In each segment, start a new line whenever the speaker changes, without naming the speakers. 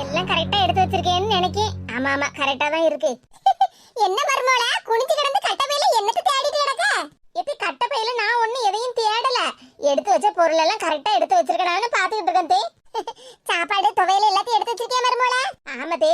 எல்லாம் கரெக்டா எடுத்து வச்சிருக்கேன்னு நினைக்கேன். ஆமா ஆமா கரெக்டா தான் இருக்கு. என்ன மர்மோல குனிஞ்சு கிடந்து கட்டப்பையில என்னத்து தேடிட்டு கிடக்க? எப்படி கட்டப்பையில நான் ஒண்ணு எதையும் தேடல. எடுத்து வச்ச பொருள் எல்லாம் கரெக்டா எடுத்து வச்சிருக்கனான்னு பாத்துக்கிட்டு இருக்கேன் தே. சாப்பாடு துவையில எல்லாத்தையும் எடுத்து வச்சிருக்கேன் மர்மோல ஆமா தே.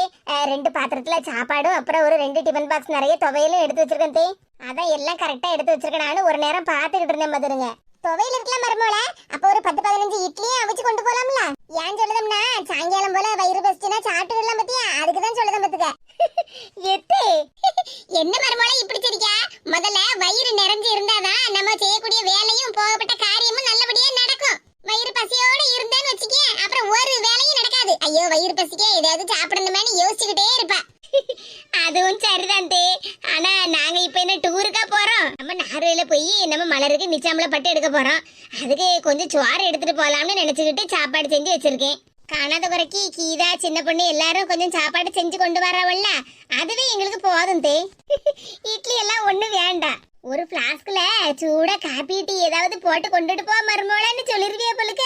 ரெண்டு பாத்திரத்துல சாப்பாடும் அப்புறம் ஒரு ரெண்டு டிஃபன் பாக்ஸ் நிறைய துவையிலும் எடுத்து வச்சிருக்கேன் தே. அதான் எல்லாம் கரெக்டா எடுத்து வச்சிருக்கனான்னு ஒரு நேரம் பாத்துக்கிட்டு இருந்தேன் மதுருங்க துவையில் இருக்கலாம் மருமோல அப்ப ஒரு பத்து பதினஞ்சு இட்லியும் அவிச்சு கொண்டு போலாம்ல. ஏன் சொல்லுதம்னா சாயங்காலம் போல வயிறு பசிச்சுனா சாப்பிட்டுலாம் பத்தியா? அதுக்கு தான் சொல்லுதம் பத்துக்க. எத்து என்ன மருமோல இப்படி சிரிக்கா முதல்ல வயிறு நிறைஞ்சு இருந்தாதான் நம்ம செய்யக்கூடிய வேலையும் போகப்பட்ட காரியமும் நல்லபடியா நடக்கும். வயிறு பசியோட இருந்தேன்னு வச்சுக்க அப்புறம் ஒரு வேலையும் நடக்காது. ஐயோ வயிறு பசிக்க ஏதாவது சாப்பிடணுமேனு யோசிச்சுக்கிட்டே இருப்பா அதுவும் சரிதான் தே. ஆனா நாங்க இப்ப என்ன டூருக்கா போறோம். நம்ம நார்வேல போய் நம்ம மலருக்கு நிச்சாமல பட்டு எடுக்க போறோம். அதுக்கு கொஞ்சம் சோறு எடுத்துட்டு போலாம்னு நினைச்சுக்கிட்டு சாப்பாடு செஞ்சு வச்சிருக்கேன். காணாத குறைக்கு கீதா சின்ன பொண்ணு எல்லாரும் கொஞ்சம் சாப்பாடு செஞ்சு கொண்டு வரவல்ல? அதுவே எங்களுக்கு போதும் தே. இட்லி எல்லாம் ஒண்ணு வேண்டாம். ஒரு பிளாஸ்க்ல சூடா காபி டீ ஏதாவது போட்டு கொண்டுட்டு போ மருமோளன்னு சொல்லிருவியா போலுக்க.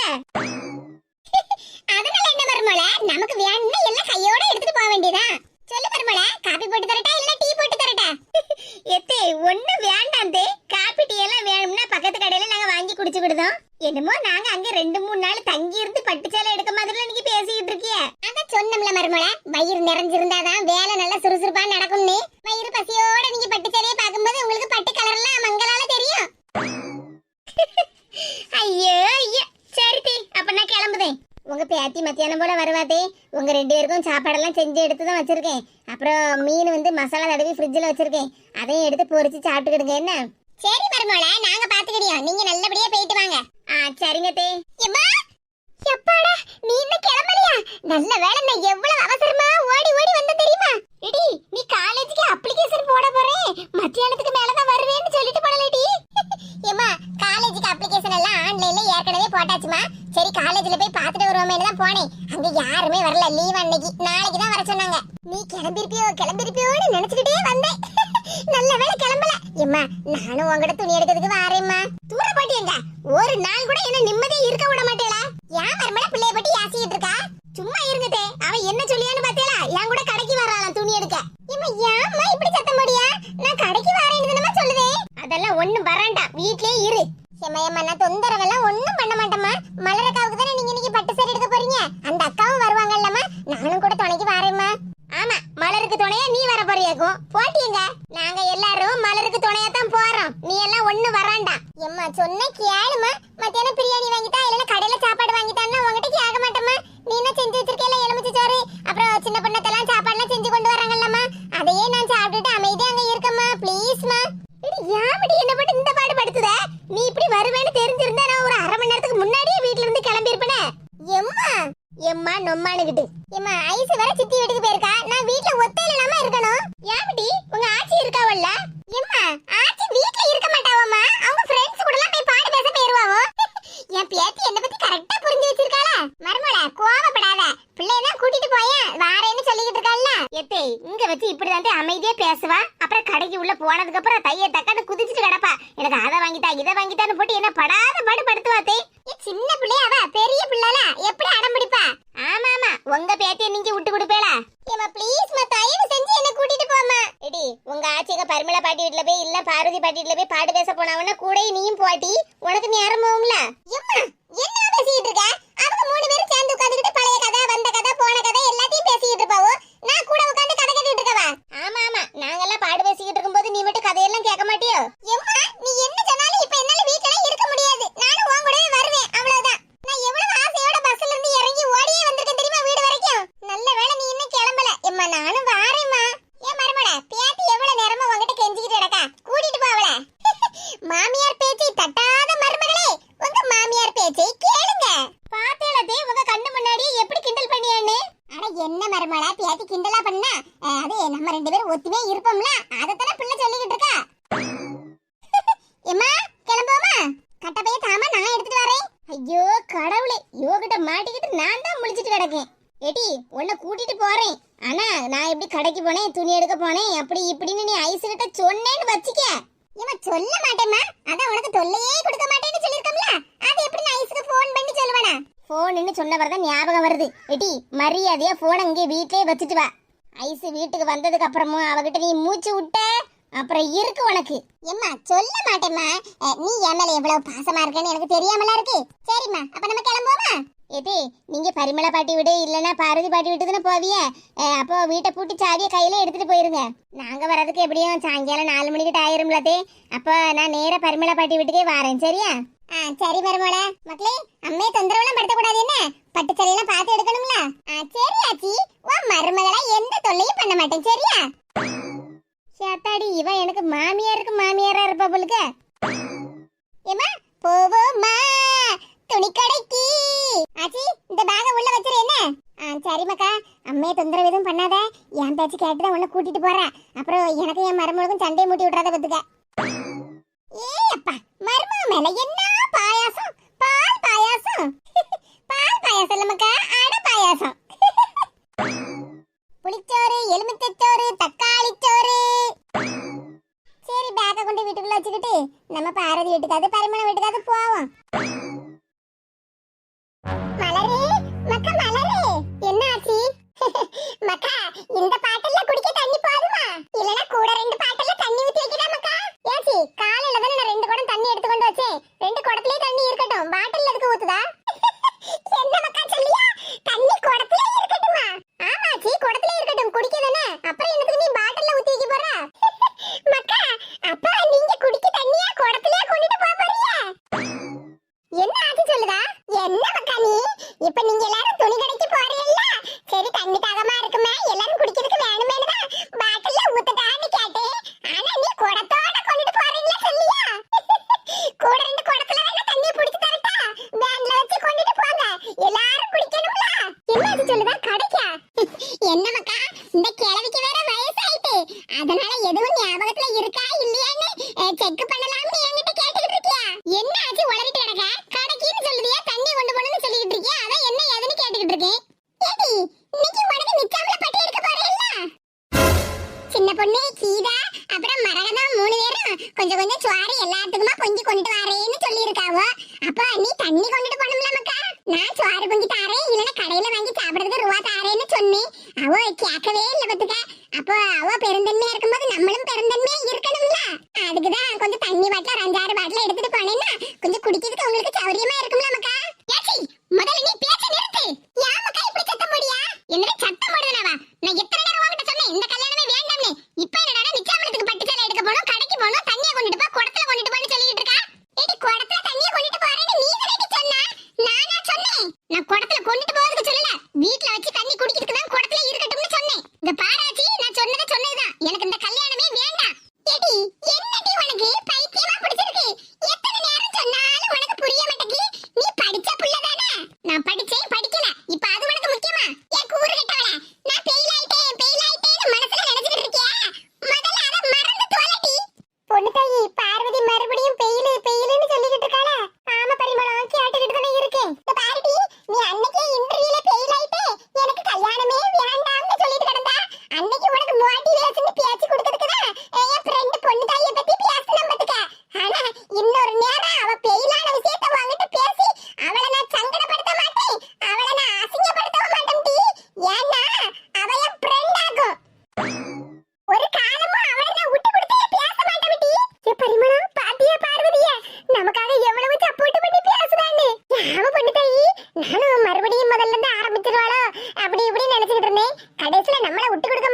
அதனால என்ன மருமோள? நமக்கு வேணும்னா எல்லாம் கையோட எடுத்துட்டு போக வேண்டியதா? சொல்லு மருமோள காபி போட்டு தரட்டா இல்ல டீ போட்டு தரட்டா? எத்தே ஒண்ணு வேண்டாம் தே காபி டீ எல்லாம் வேணும்னா பக்கத்து கடையில நாங்க வாங்கி குடிச்சுக்கிடுதோம் என்னமோ நாங்க அங்க ரெண்டு மூணு நாள் தங்கி இருந்து பட்டு சேலை எடுக்க மாதிரி நீங்க பேசிக்கிட்டு இருக்கிய. அதான் சொன்னோம்ல மருமோள வயிறு நிறைஞ்சிருந்தாதான் வேலை நல்லா சுறுசுறுப்பா நடக்கும்னு. வயிறு பசியோட நீங்க பட்டு சேலையை பார்க்கும்போது உங்களுக்கு பட்டு கலர்லாம் மங்களால தெரியும். ஐயோ ஐயோ. சரி தே அப்ப நான் கிளம்புதேன். உங்க பேத்தி மத்தியானம் போல வருவாதே உங்க ரெண்டு பேருக்கும் சாப்பாடெல்லாம் செஞ்சு எடுத்து தான் வச்சிருக்கேன். அப்புறம் மீன் வந்து மசாலா தடவி ஃப்ரிட்ஜில் வச்சிருக்கேன். அதையும் எடுத்து பொரிச்சு சாப்பிட்டுக்கிடுங்க என்ன? சரி மருமோள நாங்க பாத்துக்கிடியோம். நீங்க நல்லபடியா போயிட்டு வாங்க. ஆ சரிங்க தே. எப்பாடா நீ இன்னும் கிளம்பலையா? நல்ல வேலை நான் எவ்வளவு அவசரமா ஓடி ஓடி வந்த தெரியுமா? எடி நீ காலேஜுக்கு அப்ளிகேஷன் போட போறே. மத்தியானத்துக்கு மேல தான் வருவேன்னு சொல்லிட்டு போடலடி ஏமா காலேஜுக்கு அப்ளிகேஷன் எல்லாம் ஆன்லைன்ல ஏற்கனவே போட்டாச்சுமா? சரி காலேஜ்ல போய் பார்த்துட்டு வருவோமே தான் போனேன். அங்க யாருமே வரல. லீவ் அன்னைக்கு. நாளைக்கு தான் வர சொன்னாங்க. நீ கிளம்பிருப்பியோ கிளம்பிருப்பியோன்னு நினைச்சுக்கிட்டே வந்தேன். நல்ல வேளை கிளம்பல. எம்மா நானும் உங்ககிட்ட துணி எடுக்கிறதுக்கு வாரேம்மா. தூர பாட்டியங்க ஒரு நாள் கூட என்ன நிம்மதியா இருக்க விட மாட்டேன். ஏன் மருமல பிள்ளைய பத்தி யாசிக்கிட்டு இருக்கா சும்மா இருங்கதே அவ என்ன சொல்லியான்னு பாத்தேளா என் கூட கடைக்கு வராளாம் துணி எடுக்க ஏம்மா ஏம்மா இப்படி சத்தம் போடியா நான் கடைக்கு வரேன்னு தானமா சொல்லுதே அதெல்லாம் ஒண்ணும் வரேன்டா வீட்லயே இரு செம்மையம்மா நான் தொந்தரவெல்லாம் ஒண்ணும் பண்ண மாட்டேம்மா மலரக்காவுக்கு தானே நீங்க இன்னைக்கு பட்டு சேரி எடுக்க போறீங்க அந்த அக்காவும் வருவாங்கல்லம்மா நானும் கூட துணைக்கு வரேம்மா ஆமா மலருக்கு துணையா நீ வர போறியாக்கும் போட்டியங்க நாங்க எல்லாரும் மலருக்கு துணையா தான் போறோம் நீ எல்லாம் ஒண்ணு வராண்டா எம்மா சொன்ன கேளுமா மத்தியானம் பிரியாணி வாங்கிட்டா இல்லனா கடையில சாப்பாடு வாங்கிட்டான்னா உங்ககிட்ட கேட்க மாட்டேம்மா நீ என்ன செஞ்சு வச்சிருக்கேல எலுமிச்சை சோறு அப்புறம் சின்ன பொண்ணத்தெல்லாம் சாப்பாடுலாம் செஞ்சு கொண்டு வராங்கல்லம்மா அதையே நான் சாப்பிட்டுட்டு அமைதியா அங்க இருக்கம்மா ப்ளீஸ்மா யாமடி என்ன போட்டு இந்த பாடு படுத்துத நீ இப்படி வருவேன்னு தெரிஞ்சிருந்தா நான் ஒரு அரை மணி நேரத்துக்கு முன்னாடியே வீட்ல இருந்து கிளம்பி இருப்பேனே எம்மா எம்மா நொம்மானுகிட்டு எம்மா ஐஸ் வேற சித்தி வீட்டுக்கு போயிருக்கா நான் வீட்ல ஒத்தையில இல்லாம இருக்கணும் ஏமிடி உங்க ஆச்சி இருக்காவல்ல எம்மா ஆச்சி வீட்ல இருக்க மாட்டாவம்மா அவங்க ஃப்ரெண்ட்ஸ் கூட எல்லாம் போய் பாடு பேச போயிருவாவோ என் பேத்தி என்ன பத்தி கரெக்டா புரிஞ்சு வச்சிருக்காளா மருமல கோவப்படாத பிள்ளையதான் கூட்டிட்டு போயேன் வாரேன்னு சொல்லிக்கிட்டு இருக்காள்ல எத்தே இங்க வச்சு இப்படிதான் அமைதியா பேசுவா அப்புறம் கடைக்கு உள்ள போனதுக்கு அப்புறம் தைய தக்கான்னு குதிச்சுட்டு கிடப்பா எனக்கு அதை வாங்கிட்டா இதை வாங்கிட்டான்னு போட்டு என்ன படாத பாடு படுத்துவாத்தே சின்ன பிள்ளைய அவ பெரிய பிள்ளைல எப்படி அடம் பிடிப்பா ஆமா ஆமா உங்க பேத்திய நீங்க விட்டு கொடுப்பேளா ஏமா ப்ளீஸ் மா தயவு செஞ்சு என்ன கூட்டிட்டு போமா எடி உங்க ஆச்சிங்க பரிமளா பாட்டி வீட்ல போய் இல்ல பார்வதி பாட்டி வீட்ல போய் பாட்டு பேச போனவனா கூட நீயும் போட்டி உனக்கு நேரம் போகும்ல எம்மா என்ன பேசிட்டு இருக்க அவங்க மூணு பேரும் சேர்ந்து உட்கார்ந்துட்டு பழைய கதை வந்த கதை போன கதை எல்லாத்தையும் பேசிட்டு இருப்பாவோ நான் கூட உட்கார்ந்து கதை கேட்டுட்டு இருக்கவா ஆமா ஆமா நாங்கெல்லாம் பாடு பேசிக்கிட்டு இருக்கும்போது நீ மட்டும் கதையெல்லாம் கேட்க மாட்டியோ எம்மா நீ என்ன சொன்னாலும் இப்ப என்னால வீட்ல இருக்க முடியாது நானும் உன் கூடவே வருவேன் அவ்வளவுதான் நான் எவ்வளவு ஆசையோட பஸ்ல இருந்து இறங்கி ஓடியே வந்திருக்கேன் தெரியுமா வீடு வரைக்கும் நல்ல வேளை நீ இன்னும் கிளம்பல எம்மா நானும் வாரேம்மா ஏன் மருமட பேத்தி எவ்வளவு நேரமா உன்கிட்ட கெஞ்சிக்கிட்டு கிடக்கா கூட்டிட்டு போவல மாமியார் பேச்சை தட்டாத மருமகளே உங்க மாமியார் பேச்சை கேளுங்க பாத்தேலதே உங்க கண்ணு முன்னாடியே எப்படி கிண்டல் பண்ணியான்னு அட என்ன கிண்டலா பண்ணா அது நம்ம ரெண்டு பேரும் ஒத்துமே இருப்போம்ல? அதத்தானே மரியாதையா போன் அங்கே வீட்டிலே வச்சுட்டு வா. ஐஸ் வீட்டுக்கு வந்ததுக்கு அப்புறமும் அவகிட்ட நீ மூச்சு விட்ட? அப்புறம் இருக்கு உனக்கு. எம்மா சொல்ல மாட்டேம்மா. நீ என் எவ்வளவு பாசமா இருக்கேன்னு எனக்கு தெரியாமலா இருக்கு. சரிம்மா அப்ப நம்ம கிளம்புவோமா? ஏதே நீங்க பரிமள பாட்டி விடு இல்லனா பாரதி பாட்டி விட்டுதுன்னு போவிய அப்போ வீட்டை பூட்டி சாவியை கையில எடுத்துட்டு போயிருங்க. நாங்க வரதுக்கு எப்படியும் சாயங்காலம் நாலு மணிக்கு டாயிரும்லதே அப்போ நான் நேர பரிமள பாட்டி வீட்டுக்கே வரேன் சரியா? ஆ சரி பரிமள. மக்களே அம்மையை தொந்தரவுலாம் படுத்தக்கூடாது என்ன? பட்டு சரியெல்லாம் பார்த்து எடுக்கணும்ல? ஆ சரி ஆச்சி. உன் மருமகளா எந்த தொல்லையும் பண்ண மாட்டேன் சரியா? சேத்தாடி இவ எனக்கு மாமியாருக்கு மாமியாரா இருப்பா பொழுது ஏமா போவோமா துணி கடைக்கு. ஆச்சி இந்த பேக உள்ள வச்சிரு என்ன? சரி மக்கா. அம்மையை தொந்தரவு எதுவும் பண்ணாத. என் பேச்சு கேட்டு தான் கூட்டிட்டு போறேன் அப்புறம் எனக்கு என் மருமகளுக்கும் சண்டையை மூட்டி விடுறத பத்துக்க. ஏப்பா மருமக மேல என்ன பாயாசம்? பால் பாயாசம்? பால் பாயாசம் இல்லம்மாக்கா அடை பாயாசம். அவ கேட்கவே இல்லை பத்துக்க. அப்போ அவ பெருந்தன்மையா இருக்கும்போது நம்மளும் பெருந்தன்மையா அப்படி இப்படி நினைச்சிட்டு இருந்தேன். கடைசியில நம்மள விட்டு கொடுக்க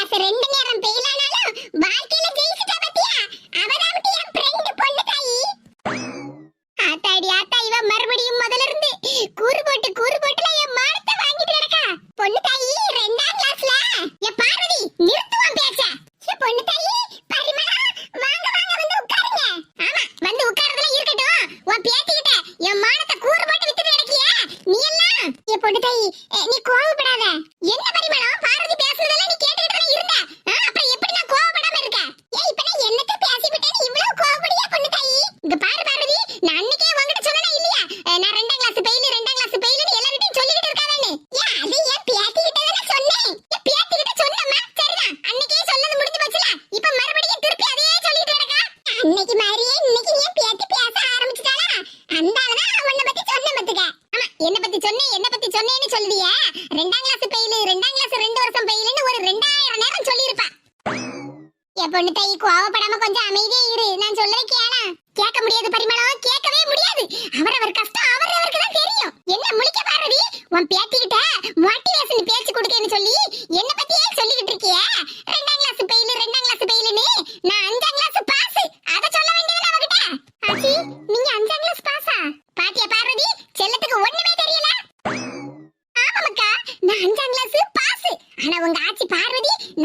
கிளாஸ் ரெண்டுமே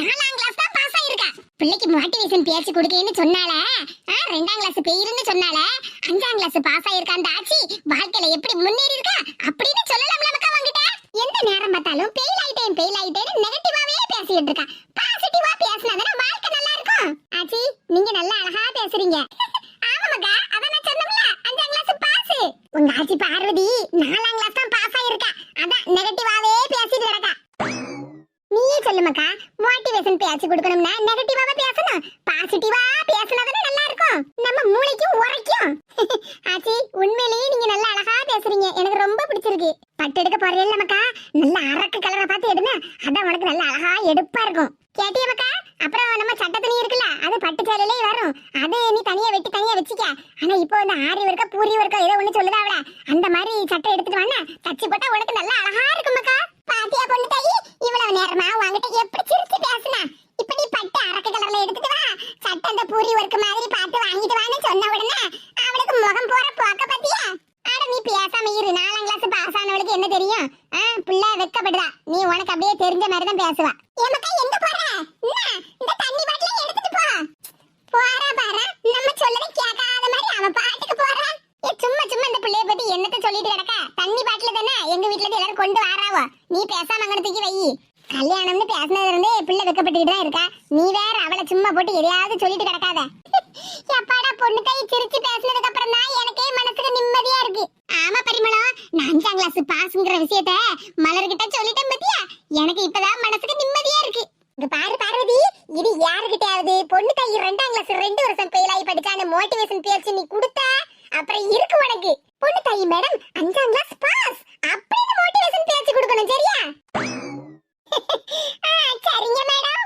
நாலாம் கிளாஸ் தான் பாஸ் ஆயிருக்கா. பிள்ளைக்கு மோட்டிவேஷன் பேச்சு கொடுக்கேன்னு சொன்னால ரெண்டாம் கிளாஸ் பெயிருன்னு சொன்னால அஞ்சாம் கிளாஸ் பாஸ் ஆயிருக்கான் ஆச்சி. வாழ்க்கையில எப்படி முன்னேறி இருக்கா? அப்படின்னு சொல்லலாம்ல மக்கா வாங்கிட்ட எந்த நேரம் பார்த்தாலும் பெயில் ஆயிட்டேன் பெயில் ஆயிட்டேன் நெகட்டிவாவே பேசிட்டு இருக்கா பாசிட்டிவா பேசினாதானே வாழ்க்கை நல்லா இருக்கும் ஆச்சி நீங்க நல்லா அழகா பேசுறீங்க ஆமாக்கா அதான் நான் சொன்னோம்ல அஞ்சாம் கிளாஸ் பாஸ் உங்க ஆச்சி பார்வதி நாலாம் கிளாஸ் தான் பாஸ் ஆயிருக்கா அதான் நெகட்டிவாவே பேசிட்டு கிடக்கா நீயே சொல்லுமாக்கா மோட்டிவேஷன் பேச்சு கொடுக்கணும்னா நெகட்டிவாவே பேசணும் பாசிட்டிவா பேசினாதானே நல்லா இருக்கும் நம்ம மூளைக்கும் உரைக்கும் ஆச்சி உண்மையிலேயே நீங்க நல்லா அழகா பேசுறீங்க எனக்கு ரொம்ப பிடிச்சிருக்கு பட்டு எடுக்க போறீல்ல மக்கா நல்ல அரக்கு கலரை பார்த்து எடுனா அதான் உனக்கு நல்ல அழகா எடுப்பா கேட்டியா அப்புறம் நம்ம சட்ட துணி இருக்குல்ல அது பட்டு சேலையிலே வரும். அது நீ தனியா வெட்டி தனியா வச்சுக்க. ஆனா இப்போ இந்த ஆரி ஒர்க்கா பூரி ஒர்க்கா ஏதோ ஒண்ணு சொல்லுதாவல அந்த மாதிரி சட்டை எடுத்துட்டு வாங்க தச்சு போட்டா உனக்கு நல்லா அழகா இருக்கும் மக்கா. பாத்தியா பொண்ணு தாயி? இவ்வளவு நேரமா வாங்கிட்டு எப்படி சிரிச்சு பேசுனா? இப்ப நீ பட்டு அரக்கு கலர்ல எடுத்துட்டு வா. சட்டை அந்த பூரி ஒர்க் மாதிரி பார்த்து வாங்கிட்டு வான்னு சொன்ன உடனே அவளுக்கு முகம் போற போக்க பத்தியா? அட நீ பேசாம இரு. நாலாம் கிளாஸ் பாஸ் ஆனவளுக்கு என்ன தெரியும்? ஆ புள்ள வெக்கப்படுதா. நீ உனக்கு அப்படியே தெரிஞ்ச மாதிரி தான் பேசுவா ஏமக்கா எங்க போற இந்த தண்ணி பாட்டில எடுத்துட்டு போ. போறா பாரு. நம்ம சொல்லதை கேட்காத மாதிரி அவ பாட்டுக்கு போறான் ஏ சும்மா சும்மா இந்த பிள்ளைய பத்தி என்னத்த சொல்லிட்டு கிடக்க? தண்ணி பாட்டில தானே எங்க வீட்ல இருந்து எல்லாரும் கொண்டு வராவோ? நீ பேசாம அங்கன தூக்கி வை. கல்யாணம்னு பேசினதுல இருந்து பிள்ளை வெக்கப்பட்டுட்டு தான் இருக்கா. நீ வேற அவளை சும்மா போட்டு எதையாவது சொல்லிட்டு கிடக்காத. எப்பாடா பொண்ணு கை சிரிச்சு பேசினதுக்கு அப்புறம் தான் எனக்கே மனசு நிம்மதியா இருக்கு ஆமா பரிமளம் நான் அஞ்சாம் கிளாஸ் பாஸ்ங்கிற விஷயத்த மலர்கிட்ட சொல்லிட்டேன் பத்தியா? எனக்கு இப்பதான் மனசுக்கு நிம்மதியா இருக்கு. இங்க பாரு பார்வதி இது யாருகிட்டயாவது? பொண்ணு கை ரெண்டாம் கிளாஸ் ரெண்டு வருஷம் ஃபெயில் படிச்சான மோட்டிவேஷன் பேச்சு நீ கொடுத்தா? அப்புறம் இருக்கு உனக்கு. பொண்ணு தாயி மேடம் அஞ்சாம் கிளாஸ் பாஸ் அப்படின்னு மோட்டிவேஷன் பேச்சு கொடுக்கணும் சரியா? சரிங்க மேடம்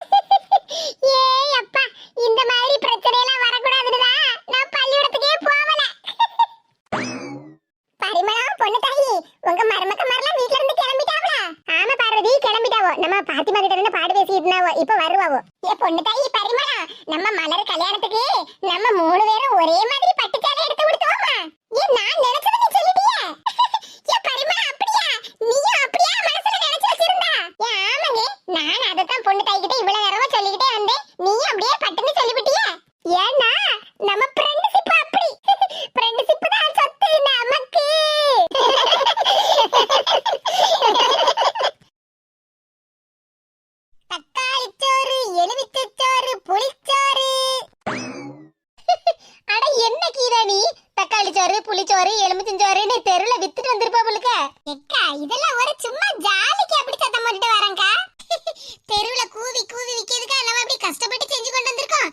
ஏய் அப்பா இந்த மாதிரி பிரச்சனை எல்லாம் வரக்கூடாதுன்னு நான் பள்ளிக்கூடத்துக்கே போகல. பரிமளம் பொண்ணு தாயி உங்க மருமக்க மரலாம் வீட்ல இருந்து கிளம்பிட்டாவளா? ஆமா பார்வதி கிளம்பிட்டாவோ? நம்ம பாத்திமா கிட்ட இருந்து பாடு பேசிட்டு இருந்தாவோ? இப்ப வருவாவோ? ஏ பொண்ணு தாயி பரிமளம். நம்ம மலர் கல்யாணத்துக்கு நம்ம மூணு பேரும் ஒரே மாதிரி பட்டு சேலை எடுத்து கொடுத்தோமா? ஏ நான் நினைச்சது நீ சொல்லிட்டியே? ஏ பரிமளம் அப்படியா? நீயும் அப்படியா? மனசுல நினைச்சு வச்சிருந்தா? ஏ ஆமாங்க. நான் அதத்தான் பொண்ணு தாய் கிட்ட இவ்வளவு நேரம் சொல்லிக்கிட்டே வந்தேன் நீயும் அப்படியே பட்டுன்னு சொல்லிவிட்டியே ஏன்னா நம்ம ஃப்ரெண்ட்ஷிப் அப்படி ஃப்ரெண்ட்ஷிப் தான் சொத்து நமக்கு தக்காளி சோறு எலுமிச்சை சோறு புளிச்சோறு அட என்ன கீதா நீ தக்காளி சோறு புளிச்சோறு எலுமிச்சஞ்சோறுன்னு தெருல வித்துட்டு வந்திருப்பா போலுக்க எக்கா இதெல்லாம் ஒரு சும்மா ஜாலிக்கு அப்படி சத்தம் போட்டுட்டு வரேன்க்கா தெருவுல கூவி கூவி விக்கிறதுக்கா நம்ம அப்படி கஷ்டப்பட்டு செஞ்சு கொண்டு வந்திருக்கோம்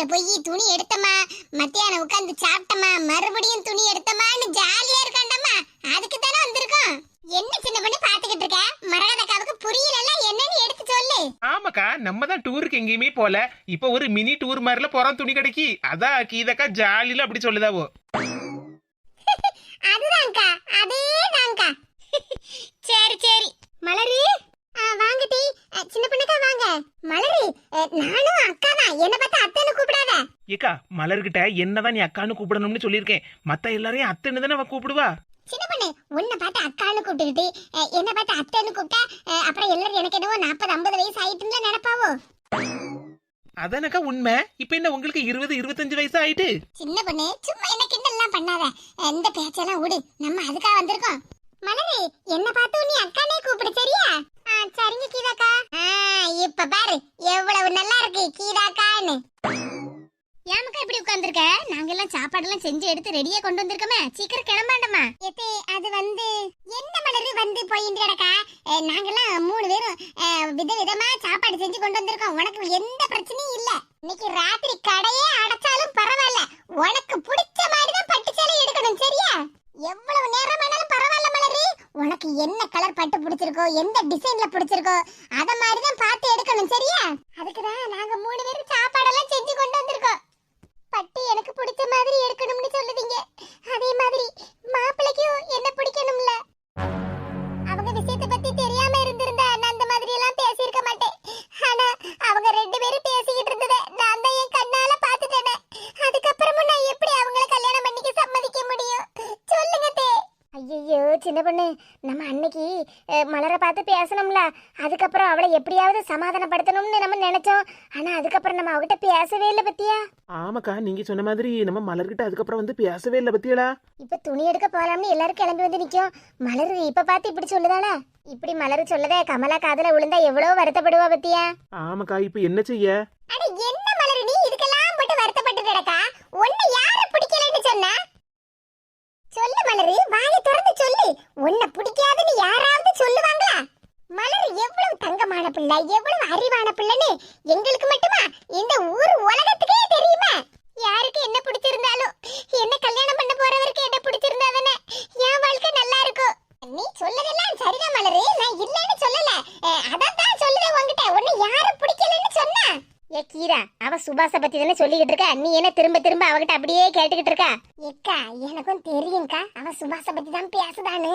கடையில போய் துணி எடுத்தமா மத்தியானம் உட்கார்ந்து சாப்பிட்டமா மறுபடியும் துணி எடுத்தமான்னு ஜாலியா இருக்காண்டம்மா. அதுக்கு தானே வந்திருக்கோம். என்ன சின்ன பொண்ணு பாத்துக்கிட்டு இருக்க? மரகதக்காவுக்கு புரியல என்னன்னு எடுத்து சொல்லு.
ஆமாக்கா நம்ம தான் டூருக்கு எங்கேயுமே போல. இப்போ ஒரு மினி டூர் மாதிரில போறோம் துணி கடைக்கு. அதான் கீதக்கா ஜாலியில அப்படி சொல்லுதாவோ.
அதுதான்க்கா. அதேதான்க்கா. சரி சரி. மலரு. வாங்க டி. சின்ன பொண்ணுக்கா வாங்க. மலரு நானும் அக்கா தான் என்ன பார்த்தா அத்தைன்னு கூப்பிடாத.
ஏக்கா மலர்கிட்ட என்னதான் நீ அக்கான்னு கூப்பிடணும்னு சொல்லியிருக்கேன். மத்த எல்லாரையும் அத்தைன்னு தானே கூப்பிடுவா?
சின்ன பொண்ணு உன்னை பார்த்து அக்கான்னு கூப்பிட்டுக்கிட்டு என்னை பார்த்து அத்தைன்னு கூப்பிட்டா அப்புறம் எல்லாரும் எனக்கு என்னவோ நாற்பது ஐம்பது வயசு ஆயிட்டுன்னு நினைப்பாவோ?
அதானக்கா உண்மை? இப்ப என்ன உங்களுக்கு இருபது இருபத்தஞ்சு வயசு ஆயிட்டு?
சின்ன பொண்ணு சும்மா என்ன கிண்டல்லாம் பண்ணாத. இந்த பேச்செல்லாம் விடு. நம்ம அதுக்காக வந்திருக்கோம். மலரு என்ன பார்த்து நீ அக்கானே கூப்பிடு சரியா? சரிங்க கீதாக்கா. ஆ, இப்ப பாரு எவ்வளவு நல்லா இருக்கு கீதாக்கான்னு. ஏமக்கா இப்படி உட்கார்ந்திருக்க? நாங்க எல்லாம் சாப்பாடெல்லாம் செஞ்சு எடுத்து ரெடியா கொண்டு வந்திருக்கோமே. சீக்கிரம் கிளம்பாண்டமா எத்தே அது வந்து என்ன மலரு வந்து போயிட்டு கிடக்கா அஹ், நாங்கெல்லாம் மூணு பேரும் விதவிதமா சாப்பாடு செஞ்சு கொண்டு வந்திருக்கோம். உனக்கு எந்த பிரச்சனையும் இல்ல. இன்னைக்கு ராத்திரி கடையே அடைச்சாலும் பரவாயில்ல. உனக்கு பிடிச்ச மாதிரி தான் பட்டு சேலை எடுக்கணும் சரியா? எவ்வளவு நேரம் ஆனாலும் பரவாயில்ல மலரி. உனக்கு என்ன கலர் பட்டு பிடிச்சிருக்கோ எந்த டிசைன்ல பிடிச்சிருக்கோ அத மாதிரி மாதிரி தான் பார்த்து எடுக்கணும் சரியா? அதுக்கு தான் நாங்க மூணு பேரும் அவளை எப்படியாவது சமாதானப்படுத்தணும்னு நம்ம நினைச்சோம். ஆனா அதுக்கப்புறம் நம்ம அவகிட்ட பேசவே இல்லை பத்தியா?
ஆமாக்கா நீங்க சொன்ன மாதிரி நம்ம மலர்கிட்ட அதுக்கப்புறம் வந்து பேசவே இல்லை பத்தியலா?
இப்ப துணி எடுக்க போலாம்னு எல்லாரும் கிளம்பி வந்து நிக்கும். மலர் இப்ப பார்த்து இப்படி சொல்லுதாளா? இப்படி மலர் சொல்லதே கமலா காதுல விழுந்தா எவ்வளவு வருத்தப்படுவா பத்தியா?
ஆமாக்கா இப்ப என்ன செய்ய?
அட என்ன மலர் நீ? இதுக்கெல்லாம் போட்டு வருத்தப்பட்டு கிடக்கா? உன்னை யார பிடிக்கலன்னு சொன்னா? சொல்லு மலரு வாயை திறந்து சொல்லு. உன்னை பிடிக்காதுன்னு யாராவது சொல்லுவாங்களா? மலர் எவ்வளவு தங்கமான பிள்ளை எவ்வளவு அறிவான பிள்ளைன்னு எங்களுக்கு மட்டுமா? இந்த ஊர் உலகத்துக்கே தெரியுமா? யாருக்கு என்ன பிடிச்சிருந்தாலும் என்ன கல்யாணம் பண்ண போறவருக்கு என்ன பிடிச்சிருந்தாதானே? என் வாழ்க்கை நல்லா இருக்கும் நீ சொல்லதெல்லாம் சரிதான் மலரு நான் இல்லைன்னு சொல்லல. அதான் தான் சொல்லுதேன் உன்கிட்ட. உன்னை யாரு பிடிக்கலன்னு சொன்னா? ஏ கீரா அவ சுபாச பத்தி தானே சொல்லிக்கிட்டு இருக்கா? நீ என்ன திரும்ப திரும்ப அவகிட்ட அப்படியே கேட்டுக்கிட்டு இருக்கா? ஏக்கா எனக்கும் தெரியும்க்கா. அவ சுபாச பத்தி தான் பேசுதான்னு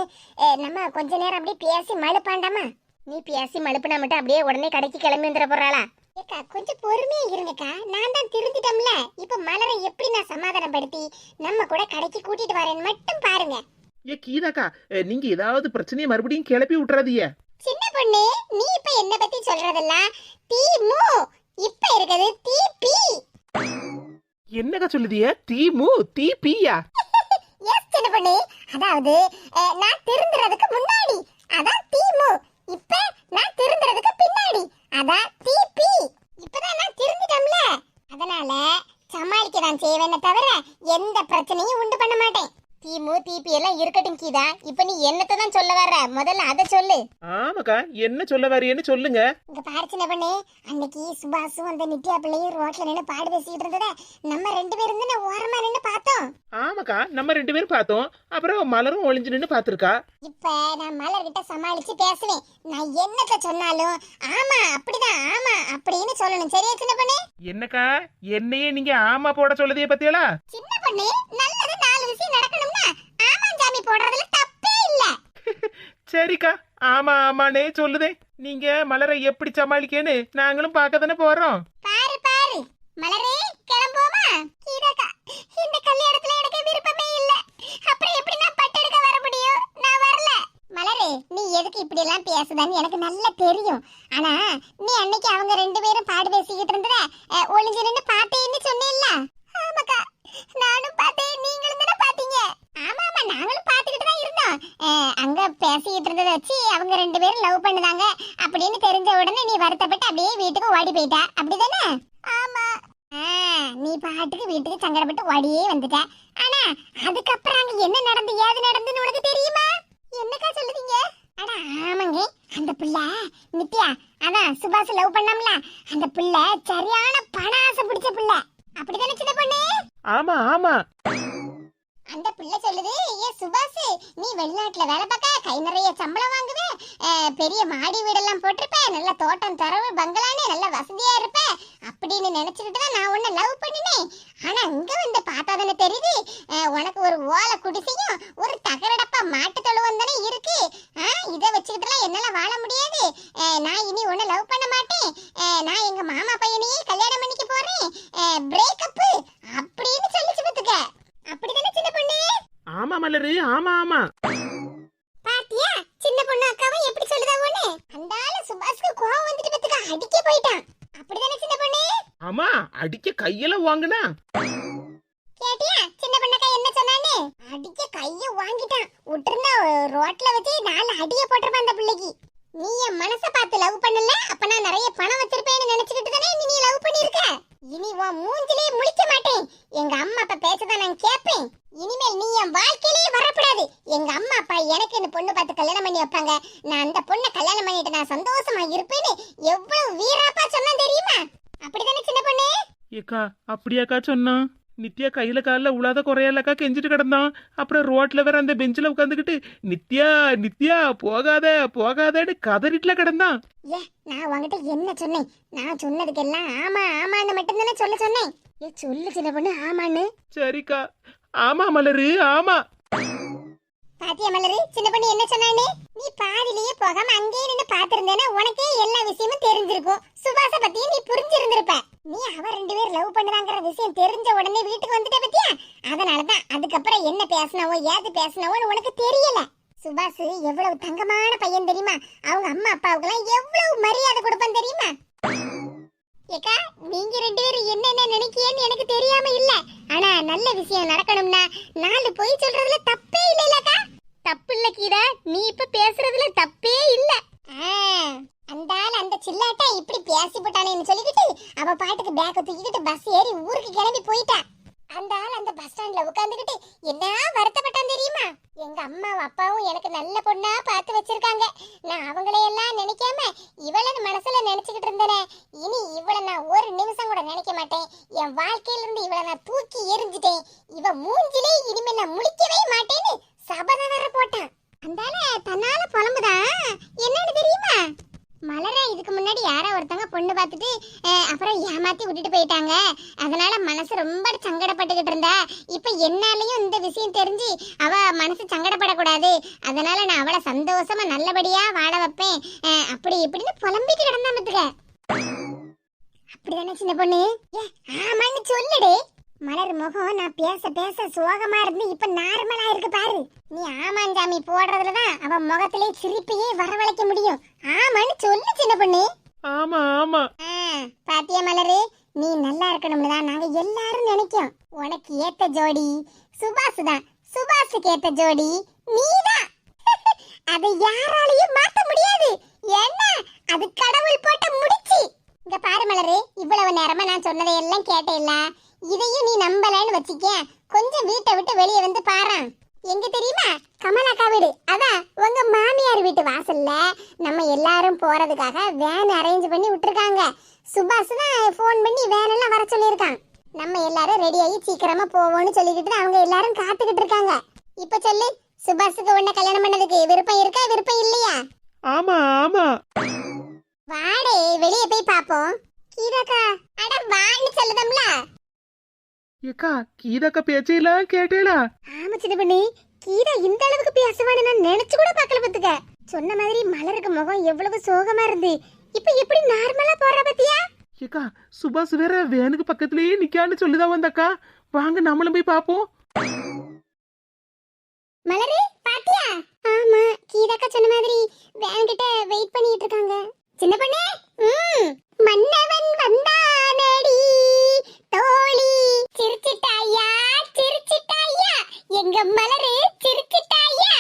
நம்ம கொஞ்ச நேரம் அப்படியே பேசி மழுப்பாண்டாமா? நீ பேசி மழுப்புனா மட்டும் அப்படியே உடனே கடைக்கு கிளம்பி வந்துட போறாளா? ஏக்கா கொஞ்சம் பொறுமையா இருங்கக்கா. நான் தான் திருந்திட்டோம்ல. இப்ப மலரை எப்படி நான் சமாதானப்படுத்தி நம்ம கூட கடைக்கு கூட்டிட்டு வரேன்னு மட்டும் பாருங்க.
ஏ கீதாக்கா நீங்க ஏதாவது பிரச்சனையை மறுபடியும் கிளப்பி விட்டுறாதீங்க.
சின்ன பொண்ணு நீ இப்ப என்ன பத்தி சொல்றதெல்லாம்? தீ மு. இப்ப இருக்குது தீ பி.
என்னக்கா சொல்லுதிய தீ மூ தீ பீயா
எஸ் சின்ன பொண்ணு. அதாவது நான் திருந்துறதுக்கு முன்னாடி. அதான் தீ மு. இப்ப நான் திருந்துறதுக்கு பின்னாடி. அதான் பிபி இப்பதான் நான் திருந்திட்டோம்ல. அதனால சமாளிக்க தான் செய்வேனே தவிர எந்த பிரச்சனையும் உண்டு பண்ண மாட்டேன். தீமு தீபி எல்லாம் இருக்கட்டும் கீதா. இப்ப நீ என்னத்தை தான் சொல்ல வர்ற? முதல்ல அதை சொல்லு.
ஆமாக்கா என்ன சொல்ல வரீன்னு சொல்லுங்க.
இங்க பாரு சின்ன பண்ணு அன்னைக்கு சுபாஷும் அந்த நித்யா பிள்ளையும் ரோட்ல நின்று பாடு பேசிட்டு இருந்தத நம்ம ரெண்டு பேரும் தானே ஓரமா நின்று பார்த்தோம்?
ஆமாக்கா நம்ம ரெண்டு பேரும் பார்த்தோம். அப்புறம் மலரும் ஒளிஞ்சு நின்று பார்த்துருக்கா?
இப்ப நான் மலர்கிட்ட சமாளிச்சு பேசுவேன். நான் என்னத்த சொன்னாலும் ஆமா அப்படிதான் ஆமா அப்படின்னு சொல்லணும். சரியா சின்ன பண்ணு?
என்னக்கா என்னையே நீங்க ஆமா போட சொல்லுதே பத்தியலா?
சின்ன பண்ணு நல்லது நாலு விஷயம் நடக்கணும்னா ஆமா ஜாமி போடுறதுல தப்பே இல்ல.
சரிக்கா. ஆமா ஆமானே சொல்லுதே. நீங்க மலரை எப்படி சமாளிக்கேன்னு நாங்களும் பார்க்க தானே போறோம்.
பாரு பாரு. மலரே கிளம்புவோமா? கீதாக்கா இந்த கல்யாணத்துல எனக்கு விருப்பமே இல்ல. அப்புறம் எப்படி நான் பட்டெடுக்க வர முடியும்? நான் வரல. மலரே நீ எதுக்கு இப்படி எல்லாம் பேசுதான்னு எனக்கு நல்லா தெரியும். ஆனா நீ அன்னைக்கு அவங்க ரெண்டு பேரும் பாடு பேசிக்கிட்டு இருந்தத ஒளிஞ்சு நின்னு பார்த்தேன்னு சொன்னேல்ல ஆமாக்கா. நானும் பார்த்தேன். நீங்களும் தானே பாத்தீங்க ஆமா ஆமா நாங்களும் பார்த்துக்கிட்டு தான் இருந்தோம். அஹ், அங்க பேசிக்கிட்டு இருந்ததை வச்சு அவங்க ரெண்டு பேரும் லவ் பண்ணுதாங்க. அப்படின்னு தெரிஞ்ச உடனே நீ வருத்தப்பட்டு அப்படியே வீட்டுக்கு ஓடி போயிட்ட. அப்படிதானே? ஆமா. நீ பாட்டுக்கு வீட்டுக்கு சங்கடப்பட்டு ஓடியே வந்துட்ட. ஆனா அதுக்கப்புறம் அங்க என்ன நடந்து ஏது நடந்துன்னு உனக்கு தெரியுமா? என்னக்கா சொல்லுவீங்க அட ஆமாங்க. அந்த பிள்ளை நித்யா. அதான் சுபாஷ் லவ் பண்ணாமல. அந்த பிள்ளை சரியான பண ஆசை பிடிச்ச பிள்ளை. அப்படிதானே சின்ன பொண்ணு?
ஆமா ஆமா.
அந்த பிள்ளை சொல்லுது ஏ சுபாஷ் நீ வெளிநாட்டுல வேலை பார்க்க கை நிறைய சம்பளம் வாங்குவே பெரிய மாடி வீடெல்லாம் போட்டிருப்ப நல்ல தோட்டம் தரவு பங்களான்னு நல்ல வசதியா இருப்ப அப்படின்னு நினைச்சுக்கிட்டு தான் நான் உன்னை லவ் பண்ணினேன். ஆனா இங்க வந்து பார்த்தா தானே தெரியுது உனக்கு ஒரு ஓலை குடிசையும் ஒரு தகரடப்பா மாட்டு தொழுவம் தானே இருக்கு. இதை வச்சுக்கிட்டுலாம் என்னால வாழ முடியாது. நான் இனி உன்னை லவ் பண்ண மாட்டேன். நான் எங்க மாமா பையனையே கல்யாணம் பண்ணிக்க போறேன் பிரேக்கப் அப்படின்னு சொல்லிச்சு பத்துக்க அப்படிதானே சின்ன பொண்ணு
ஆமா ஆமா.
பாத்தியா? சின்ன பொண்ணு அக்காவும் எப்படி சொல்லுதா ஒண்ணு அந்த ஆளு சுபாஷ்க்கு கோவம் வந்துட்டு பத்துக்க அடிக்க போயிட்டான். அப்படிதானே சின்ன பொண்ணு?
ஆமா அடிக்க கையெல்லாம் வாங்குனா.
கேட்டியா? சின்ன பொண்ணக்கா என்ன சொன்னான்னு? அடிக்க கைய வாங்கிட்டான். விட்டுருந்தா ரோட்ல வச்சு நாலு அடிய போட்டிருப்பான் அந்த பிள்ளைக்கு. நீ என் மனச பார்த்து லவ் பண்ணல? அப்ப நான் நிறைய பணம் வச்சிருப்பேன்னு நினைச்சுக்கிட்டு தானே நீ லவ் பண்ணிருக்க இனி உன் மூஞ்சிலே முழிக்க மாட்டேன். எங்க அம்மா அப்பா பேச்சதான் நான் கேட்பேன் இனிமேல் நீ என் வாழ்க்கையிலேயே வரக்கூடாது எங்க அம்மா அப்பா எனக்கு இந்த பொண்ணு பண்ணி வைப்பாங்க நான் அந்த பொண்ணை கல்யாணம் பண்ணிட்டு நான் சந்தோஷமா இருப்பேன்னு எவ்வளவு வீராப்பா சொன்னா தெரியுமா? அப்படிதானே சின்ன பொண்ணு?
ஏக்கா அப்படியாக்கா சொன்னா? நித்யா கையில காலில் உழாத குறையலக்கா கெஞ்சிட்டு கிடந்தான். அப்புறம் ரோட்ல வேற அந்த பெஞ்சில் உட்காந்துக்கிட்டு நித்யா நித்யா போகாத போகாதன்னு கதறிட்டுல கிடந்தான்.
ஏ நான் உன்கிட்ட என்ன சொன்னேன்? நான் சொன்னதுக்கெல்லாம் ஆமா ஆமான்னு மட்டும்தானே சொல்ல சொன்னேன். ஏ சொல்லு சின்ன பொண்ணு ஆமான்னு.
சரிக்கா. ஆமா மலரு ஆமா.
பாத்தியா மலரு சின்ன பொண்ணு என்ன சொன்னானே நீ பாதிலேயே போகாம அங்கேயே நின்று பாத்திருந்தேன்னா உனக்கே எல்லா விஷயமும் தெரிஞ்சிருக்கும். சுபாச பத்தியும் நீ புரிஞ்சிருந்திருப்ப. நீ அவ ரெண்டு பேரும் லவ் பண்ணுறாங்கிற விஷயம் தெரிஞ்ச உடனே வீட்டுக்கு வந்துட்ட பத்தியா? அதனாலதான் அதுக்கப்புறம் என்ன பேசினவோ ஏது பேசினவோன்னு உனக்கு தெரியல. சுபாஷ் எவ்வளவு தங்கமான பையன் தெரியுமா? அவங்க அம்மா அப்பாவுக்கெல்லாம் எவ்வளவு மரியாதை கொடுப்பான் தெரியுமா? ஏக்கா நீங்க ரெண்டு பேரும் என்னென்ன நினைக்கியன்னு எனக்கு தெரியாம இல்ல. ஆனா நல்ல விஷயம் நடக்கணும்னா நாலு போய் சொல்றதுல தப்பே இல்லக்கா தப்பு இல்ல கீதா நீ இப்ப பேசுறதுல தப்பே இல்ல. அந்த ஆள் அந்த சில்லாட்டா இப்படி பேசி போட்டானேன்னு சொல்லிக்கிட்டு அவ பாட்டுக்கு பேக்க தூக்கிக்கிட்டு பஸ் ஏறி ஊருக்கு கிளம்பி போயிட்டா. அந்த ஆள் அந்த பஸ் ஸ்டாண்ட்ல உட்காந்துக்கிட்டு என்ன வருத்தப்பட்டான் தெரியுமா? எங்க அம்மாவும் அப்பாவும் எனக்கு நல்ல பொண்ணா பார்த்து வச்சிருக்காங்க. நான் அவங்களையெல்லாம் நினைக்காம இவளை நினைச்சுக்கிட்டு இருந்தேனே. இனி இவள நான் ஒரு நிமிஷம் கூட நினைக்க மாட்டேன். என் வாழ்க்கையில இருந்து இவள நான் தூக்கி எரிஞ்சிட்டேன் இவ மூஞ்சிலே இனிமே நான் முழிக்கவே மாட்டேன்னு சபதம் வேற போட்டான். அந்தால தன்னால புலம்புதான் என்னன்னு தெரியுமா? மலர இதுக்கு முன்னாடி யாரோ ஒருத்தவங்க பொண்ணு பார்த்துட்டு அப்புறம் ஏமாத்தி விட்டுட்டு போயிட்டாங்க. அதனால மனசு ரொம்ப சங்கடப்பட்டுக்கிட்டு இருந்தா. என்னாலையும் இந்த விஷயம் தெரிஞ்சு அவ மனசு சங்கடப்படக்கூடாது. அதனால நான் அவளை சந்தோஷமா நல்லபடியா வாழ வைப்பேன். அப்படி இப்படின்னு புலம்பிட்டு கிடந்தான் பத்துக்க அப்படிதானே சின்ன பொண்ணு? ஆமான்னு சொல்லுடே. மலர் முகம் நான் பேச பேச சோகமா இருந்து இப்ப நார்மலா இருக்கு பாரு. நீ ஆமாஞ்சாமி போடுறதுலதான் அவ முகத்திலே சிரிப்பையே வரவழைக்க முடியும். ஆமான்னு சொல்லு சின்ன பொண்ணு
ஆமா ஆமா
ஆ, பாத்தியா மலரு நீ நல்லா இருக்கணும்னு தான் நாங்க எல்லாரும் நினைக்கோம் உனக்கு ஏத்த ஜோடி. சுபாஷ் தான் சுபாஷுக்கு ஏத்த ஜோடி நீதான் அதை யாராலையும் மாத்த முடியாது. ஏன்னா அது கடவுள் போட்ட முடிச்சு. இங்க பாரு மலரு இவ்வளவு நேரமா நான் சொன்னதை எல்லாம் கேட்டேல்ல. இதையும் நீ நம்பலன்னு வச்சுக்க கொஞ்சம் வீட்டை விட்டு வெளியே வந்து பாரு எங்க தெரியுமா? கமலாக்கா வீடு. அதான் உங்க மாமியார் வீட்டு வாசல்ல நம்ம எல்லாரும் போறதுக்காக வேன் அரேஞ்ச் பண்ணி விட்டுருக்காங்க. சுபாஷ் தான் ஃபோன் பண்ணி வேன் எல்லாம் வர சொல்லியிருக்கான். நம்ம எல்லாரும் ரெடி ஆகி சீக்கிரமா போவோம்னு சொல்லிக்கிட்டு அவங்க எல்லாரும் காத்துக்கிட்டு இருக்காங்க. இப்ப சொல்லு சுபாஷுக்கு உன்னை கல்யாணம் பண்ணதுக்கு விருப்பம் இருக்கா விருப்பம் இல்லையா?
ஆமா ஆமா.
வாடே வெளியே போய் பாப்போம். கீதாக்கா அட வான்னு சொல்லுதம்ல.
ஏக்கா கீதாக்கா பேச்சையெல்லாம் கேட்டேளா
ஆமா சின்ன பண்ணி கீதா இந்த அளவுக்கு பேசுவான்னு நான் நினைச்சு கூட பார்க்கல பத்துக்க சொன்ன மாதிரி மலருக்கு முகம் எவ்வளவு சோகமா இருந்து இப்ப எப்படி நார்மலா போற பத்தியா?
ஏக்கா சுபாஷ் வேற வேனுக்கு பக்கத்துலயே நிக்கான்னு சொல்லுதா வந்தாக்கா. வாங்க நம்மளும் போய் பாப்போம்.
மலரி பாத்தியா? ஆமா கீதாக்கா சொன்ன மாதிரி வேன் கிட்ட வெயிட் பண்ணிட்டு இருக்காங்க. சின்ன பொண்ணு ம் மன்னவன் வந்தானடி. தோழி சிரிச்சிட்டாயா? சிரிச்சிட்டாயா? எங்க மலரு சிரிச்சிட்டாயா?